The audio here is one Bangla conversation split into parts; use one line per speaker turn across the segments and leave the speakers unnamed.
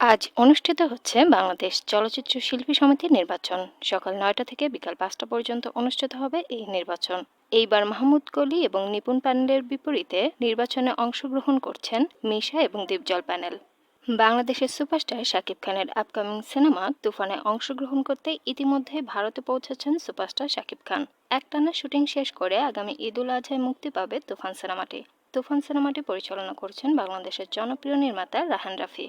আজ অনুষ্ঠিত হচ্ছে বাংলাদেশ চলচ্চিত্র শিল্পী সমিতির নির্বাচন। সকাল নয়টা থেকে বিকাল পাঁচটা পর্যন্ত অনুষ্ঠিত হবে এই নির্বাচন। এইবার মাহমুদ কলি এবং নিপুণ প্যানেলের বিপরীতে নির্বাচনে অংশগ্রহণ করছেন মিশা এবং দীপজল প্যানেল। বাংলাদেশের সুপারস্টার শাকিব খানের আপকামিং সিনেমা তুফানে অংশগ্রহণ করতে ইতিমধ্যে ভারতে পৌঁছেছেন সুপারস্টার শাকিব খান। একটানা শুটিং শেষ করে আগামী ঈদুল আজহায় মুক্তি পাবে তুফান সিনেমাটি। তুফান সিনেমাটি পরিচালনা করছেন বাংলাদেশের জনপ্রিয় নির্মাতা রাহান রাফি।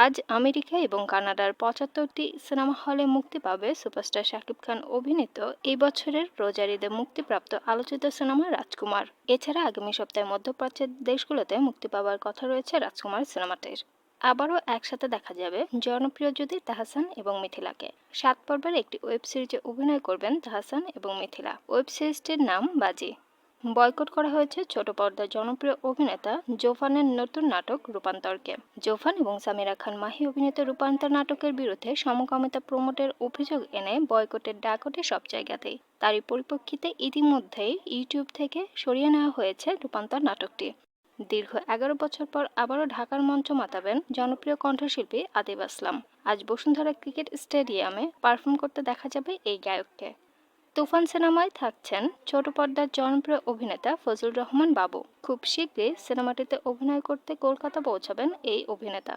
আজ আমেরিকা এবং কানাডার পঁচাত্তরটি সিনেমা হলে মুক্তি পাবে সুপারস্টার শাকিব খান অভিনীত এই বছরের রোজার ঈদে মুক্তিপ্রাপ্ত আলোচিত সিনেমা রাজকুমার। এছাড়া আগামী সপ্তাহে মধ্যপ্রাচ্যের দেশগুলোতে মুক্তি পাওয়ার কথা রয়েছে রাজকুমার সিনেমাটির। আবারও একসাথে দেখা যাবে জনপ্রিয় জ্যোতি তাহাসান এবং মিথিলাকে। সাত পর্বের একটি ওয়েব সিরিজে অভিনয় করবেন তাহাসান এবং মিথিলা। ওয়েব সিরিজটির নাম বাজি। বয়কট করা হয়েছে ছোট পর্দার জনপ্রিয় অভিনেতা জোফানের নতুন নাটক রূপান্তরকে। জোফান এবং সামিরা খান মাহি অভিনীত রূপান্তর নাটকের বিরুদ্ধে সমকামিতা প্রমোটের অভিযোগ এনে বয়কটের ডাক ওঠে সব জায়গাতেই। তারই পরিপ্রেক্ষিতে ইতিমধ্যেই ইউটিউব থেকে সরিয়ে নেওয়া হয়েছে রূপান্তর নাটকটি। দীর্ঘ এগারো বছর পর আবারও ঢাকার মঞ্চ মাতাবেন জনপ্রিয় কণ্ঠশিল্পী আদিব আসলাম। আজ বসুন্ধরা ক্রিকেট স্টেডিয়ামে পারফর্ম করতে দেখা যাবে এই গায়ককে। তুফান সিনেমায় থাকছেন ছোট পর্দার জনপ্রিয় অভিনেতা ফজলুর রহমান বাবু। খুব শীঘ্রই সিনেমাটিতে অভিনয় করতে কলকাতা পৌঁছাবেন এই অভিনেতা।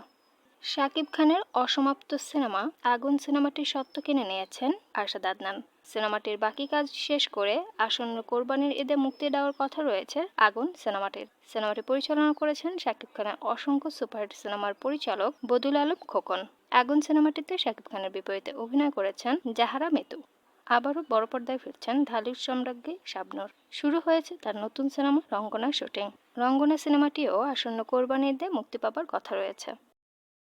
শাকিব খানের অসমাপ্ত সিনেমা আগুন সিনেমাটির সত্ত্ব কিনে নিয়েছেন আরশাদ আদনান। সিনেমাটির বাকি কাজ শেষ করে আসন্ন কোরবানির ঈদে মুক্তি দেওয়ার কথা রয়েছে আগুন সিনেমাটির। সিনেমাটি পরিচালনা করেছেন শাকিব খানের অসংখ্য সুপারহিট সিনেমার পরিচালক বদুল আলম খোকন। আগুন সিনেমাটিতে শাকিব খানের বিপরীতে অভিনয় করেছেন জাহারা মেতু। আবারও বড় পর্দায় ফিরছেন ঢালির সম্রাজ্ঞী শাবনর। শুরু হয়েছে তার নতুন সিনেমা রঙ্গনা শুটিং। রঙ্গনা সিনেমাটিও আসন্ন কোরবানির দিয়ে মুক্তি পাবার কথা রয়েছে।